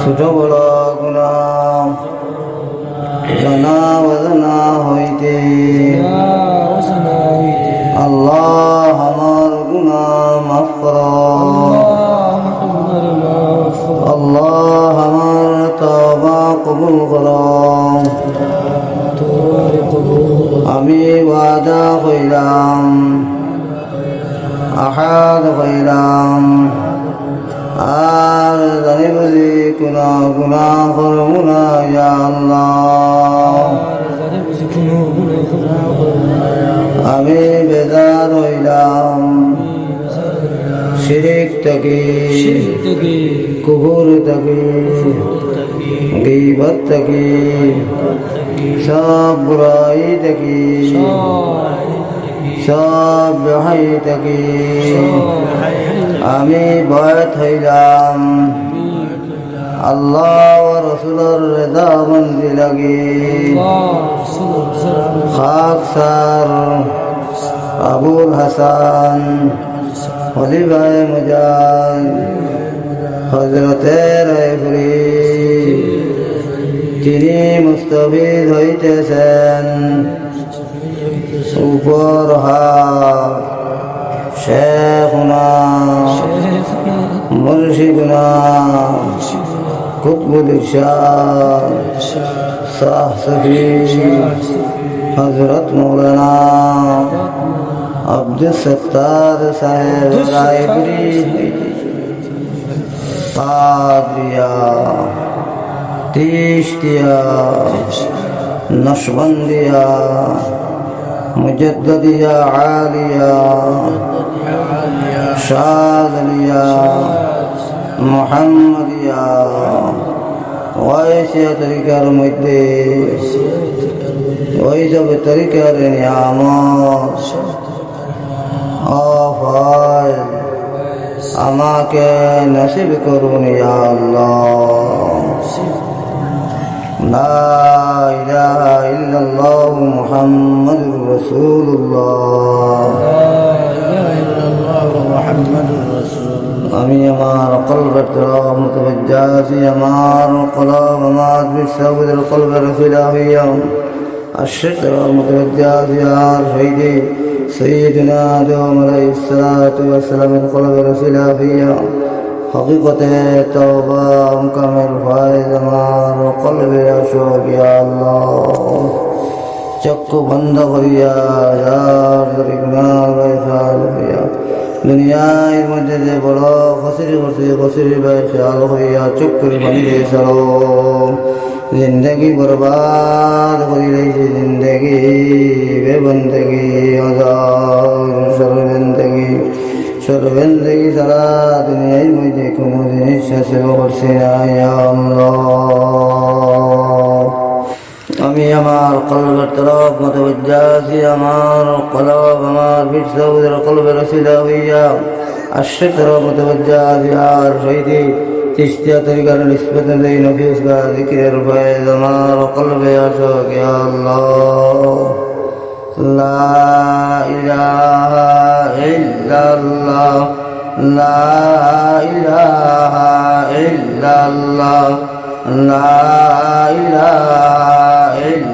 ছোট বড় গুণা জানা অজানা হইতে। আল্লাহ আমার গুণা মাফ কর। আল্লাহ আমার তবা কবুল কর। আমি ওয়াদা হইলাম আহাদ হইলাম আর জানি বুঝি কোনা গুণা করব না আমি বেজার হইলাম। শিরিক থাকি কুহুর থাকি, গিবত থাকি, সব বুড়াই থাকি, সব বেহাই থাকি আমি ভয় হইলাম। আল্লাহ ও রসুলের রেজা মন্দি লাগি। আবুল হাসান হলি ভাই মুজান হজরতের তিনি মুস্তবিদ হইতেছেন। উপর হা শেষ مرشدنا. قطب الإرشاد. شاہ سفی حضرت مولانا عبد الستار صاحب رائبری قادریا تیشتیا نشبندیا مجددیا عالیہ মুজদ্দিয়া আলিয়া শাদলিয়া মোহাম্মদিয়া ওয়াইসিয়া তরিকার মধ্যে ওই সব তরিকার নিয়ামত অফায় আমাকে নসিব করুন ইয়া আল্লাহ لا إله إلا الله محمد رسول الله আমি আমার কলবের তরম তবজ্জাসি আমার কলব আমার বিশ্বাসের কলবের ফিরা হইয়া আশ্রিত তবজ্জাসি আর শহীদি سيدنا دوم عليه الصلاة والسلام القلب رسلا فيا حقيقة توبة مكمل فائز আমার قلب أشوق يا الله চক্ষু বন্ধ করিয়া যার গুণার হইয়া দুনিয়ার মধ্যে যে বড় খসিরি করছে খসিরি বয়সাল হইয়া চক্ষুরি বানিয়ে চলো। জিন্দগি বরবাদ করি রয়েছে জিন্দগি, বেবন্দগি অজার সর্বন্দগি সর্বন্দগি সারা দুনিয়ার মধ্যে কোনো জিনিস হাসিল করছে না। قلب التراب متوجاسي أمار القلاب أمار في سود القلب رسيدا وياه الشكر متوجاسي آر شيدي تشتيا طريقا نسبة لي نفيس ذكر فيض أمار قلب يا شوك يا الله لا إله إلا الله لا إله إلا الله لا إله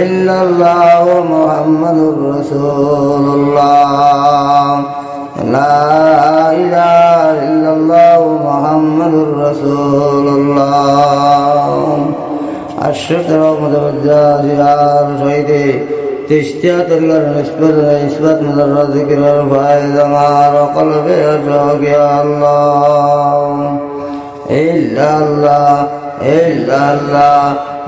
ইল্লাল্লাহ মুহাম্মাদুর রাসূলুল্লাহ। লা ইলাহা ইল্লাল্লাহ মুহাম্মাদুর রাসূলুল্লাহ। আশ্রিতরা মুতাবাজ্জা জিয়ার শহীদে তিস্তিয়া তরিকার নিষ্পত ইসবাত মুদার জিকিরার ভাই জামার কলবে যোগে আল্লাহ। ইল্লাল্লাহ ইল্লাল্লাহ